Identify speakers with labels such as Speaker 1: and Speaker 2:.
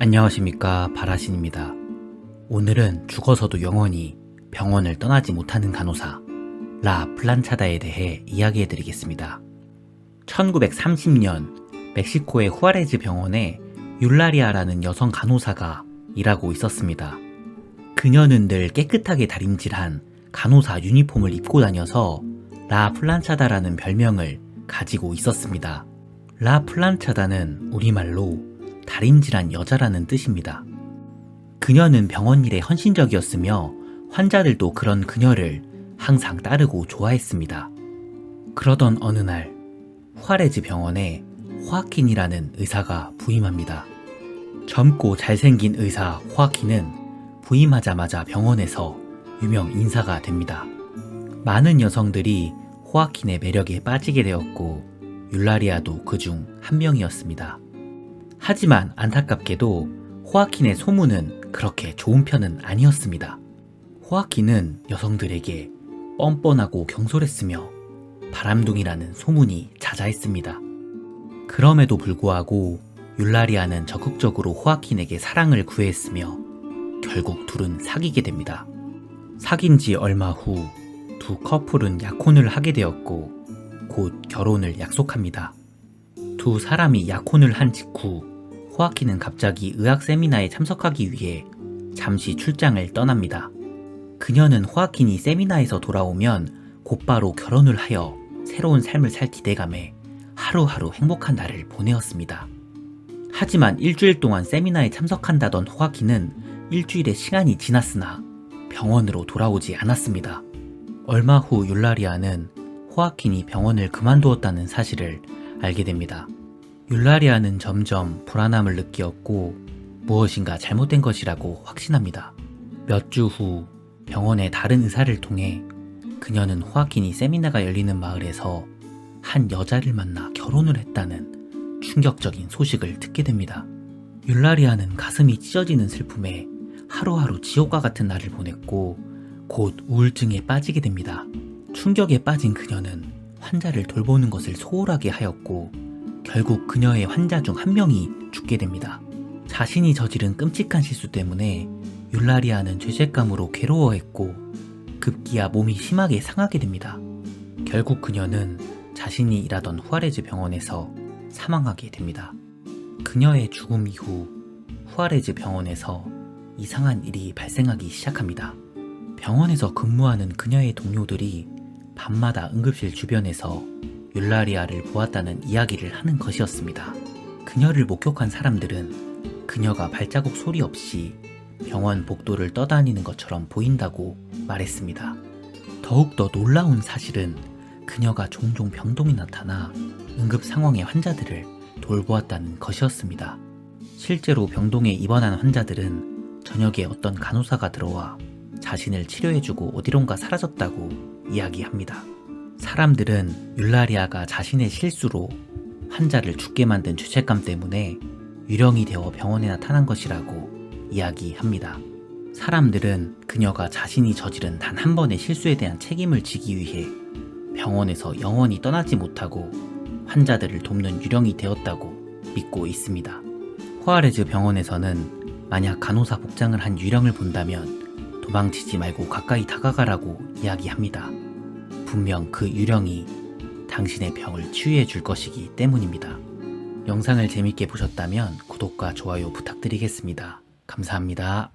Speaker 1: 안녕하십니까 바라신입니다. 오늘은 죽어서도 영원히 병원을 떠나지 못하는 간호사 라 플란차다에 대해 이야기해 드리겠습니다. 1930년 멕시코의 후아레즈 병원에 율라리아라는 여성 간호사가 일하고 있었습니다. 그녀는 늘 깨끗하게 다림질한 간호사 유니폼을 입고 다녀서 라 플란차다라는 별명을 가지고 있었습니다. 라 플란차다는 우리말로 다림질한 여자라는 뜻입니다. 그녀는 병원 일에 헌신적이었으며 환자들도 그런 그녀를 항상 따르고 좋아했습니다. 그러던 어느 날 후아레즈 병원에 호아킨이라는 의사가 부임합니다. 젊고 잘생긴 의사 호아킨은 부임하자마자 병원에서 유명 인사가 됩니다. 많은 여성들이 호아킨의 매력에 빠지게 되었고 율라리아도 그중 한 명이었습니다. 하지만 안타깝게도 호아킨의 소문은 그렇게 좋은 편은 아니었습니다. 호아킨은 여성들에게 뻔뻔하고 경솔했으며 바람둥이라는 소문이 자자했습니다. 그럼에도 불구하고 율라리아는 적극적으로 호아킨에게 사랑을 구했으며 결국 둘은 사귀게 됩니다. 사귄 지 얼마 후 두 커플은 약혼을 하게 되었고 곧 결혼을 약속합니다. 두 사람이 약혼을 한 직후 호아킨은 갑자기 의학 세미나에 참석하기 위해 잠시 출장을 떠납니다. 그녀는 호아킨이 세미나에서 돌아오면 곧바로 결혼을 하여 새로운 삶을 살 기대감에 하루하루 행복한 날을 보내었습니다. 하지만 일주일 동안 세미나에 참석한다던 호아킨은 일주일의 시간이 지났으나 병원으로 돌아오지 않았습니다. 얼마 후 율라리아는 호아킨이 병원을 그만두었다는 사실을 알게 됩니다. 율라리아는 점점 불안함을 느끼었고 무엇인가 잘못된 것이라고 확신합니다. 몇 주 후 병원의 다른 의사를 통해 그녀는 호아킨이 세미나가 열리는 마을에서 한 여자를 만나 결혼을 했다는 충격적인 소식을 듣게 됩니다. 율라리아는 가슴이 찢어지는 슬픔에 하루하루 지옥과 같은 날을 보냈고 곧 우울증에 빠지게 됩니다. 충격에 빠진 그녀는 환자를 돌보는 것을 소홀하게 하였고 결국 그녀의 환자 중 한 명이 죽게 됩니다. 자신이 저지른 끔찍한 실수 때문에 율라리아는 죄책감으로 괴로워했고 급기야 몸이 심하게 상하게 됩니다. 결국 그녀는 자신이 일하던 후아레즈 병원에서 사망하게 됩니다. 그녀의 죽음 이후 후아레즈 병원에서 이상한 일이 발생하기 시작합니다. 병원에서 근무하는 그녀의 동료들이 밤마다 응급실 주변에서 율라리아를 보았다는 이야기를 하는 것이었습니다. 그녀를 목격한 사람들은 그녀가 발자국 소리 없이 병원 복도를 떠다니는 것처럼 보인다고 말했습니다. 더욱더 놀라운 사실은 그녀가 종종 병동에 나타나 응급 상황의 환자들을 돌보았다는 것이었습니다. 실제로 병동에 입원한 환자들은 저녁에 어떤 간호사가 들어와 자신을 치료해주고 어디론가 사라졌다고 이야기합니다. 사람들은 율라리아가 자신의 실수로 환자를 죽게 만든 죄책감 때문에 유령이 되어 병원에 나타난 것이라고 이야기합니다. 사람들은 그녀가 자신이 저지른 단 한 번의 실수에 대한 책임을 지기 위해 병원에서 영원히 떠나지 못하고 환자들을 돕는 유령이 되었다고 믿고 있습니다. 호아레즈 병원에서는 만약 간호사 복장을 한 유령을 본다면 도망치지 말고 가까이 다가가라고 이야기합니다. 분명 그 유령이 당신의 병을 치유해 줄 것이기 때문입니다. 영상을 재밌게 보셨다면 구독과 좋아요 부탁드리겠습니다. 감사합니다.